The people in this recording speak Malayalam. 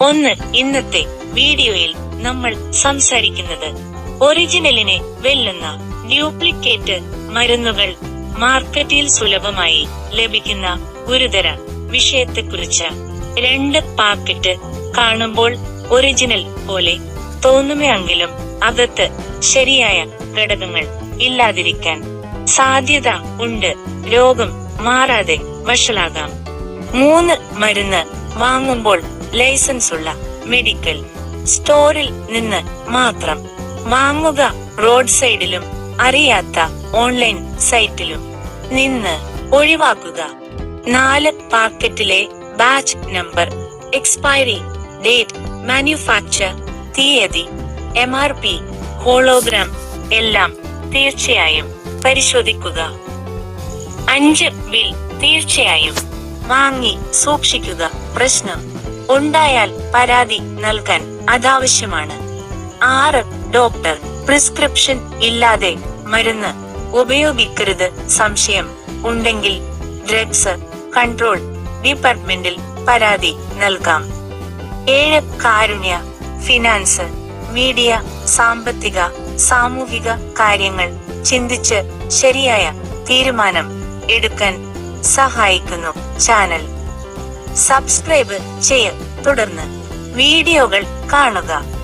ഒന്ന് ഇന്നത്തെ വീഡിയോയിൽ നമ്മൾ സംസാരിക്കുന്നത് ഒറിജിനലിനെ വെല്ലുന്ന ഡ്യൂപ്ലിക്കേറ്റ് മരുന്നുകൾ മാർക്കറ്റിൽ സുലഭമായി ലഭിക്കുന്ന ഗുരുതര വിഷയത്തെക്കുറിച്ച് രണ്ട് പാക്കറ്റ് കാണുമ്പോൾ ഒറിജിനൽ പോലെ തോന്നുമെങ്കിലും അകത്ത് ശരിയായ ഘടകങ്ങൾ ഇല്ലാതിരിക്കാൻ സാധ്യത ഉണ്ട്. രോഗം മാറാതെ വഷളാകാം. മൂന്ന് മരുന്ന് വാങ്ങുമ്പോൾ ലൈസൻസ് ഉള്ള മെഡിക്കൽ സ്റ്റോറിൽ നിന്ന് മാത്രം വാങ്ങുക റോഡ് സൈഡിലും അറിയാത്ത ഓൺലൈൻ സൈറ്റിലും നിന്ന് ഒഴിവാക്കുക. നാല് പാക്കറ്റിലെ batch number expiry date manufacture തീയതി എം ആർ പി ഹോളോഗ്രാം എല്ലാം തീർച്ചയായും പരിശോധിക്കുക. അഞ്ച് ബിൽ തീർച്ചയായും വാങ്ങി സൂക്ഷിക്കുക. പ്രശ്നം ഉണ്ടായാൽ പരാതി നൽകാൻ അതാവശ്യമാണ്. ആറ് ഡോക്ടർ പ്രിസ്ക്രിപ്ഷൻ ഇല്ലാതെ മരുന്ന് ഉപയോഗിക്കരുത് സംശയം ഉണ്ടെങ്കിൽ ഡ്രഗ്സ് കൺട്രോൾ ഡിപ്പാർട്ട്മെന്റിൽ പരാതി നൽകാം. ഏഴ് കാരുണ്യ ഫിനാൻസ് മീഡിയ സാമ്പത്തിക സാമൂഹിക കാര്യങ്ങൾ ചിന്തിച്ച് ശരിയായ തീരുമാനം എടുക്കാൻ സഹായിക്കുന്നു ചാനൽ. സബ്സ്ക്രൈബ് ചെയ്യ. തുടർന്ന് വീഡിയോകൾ കാണുക.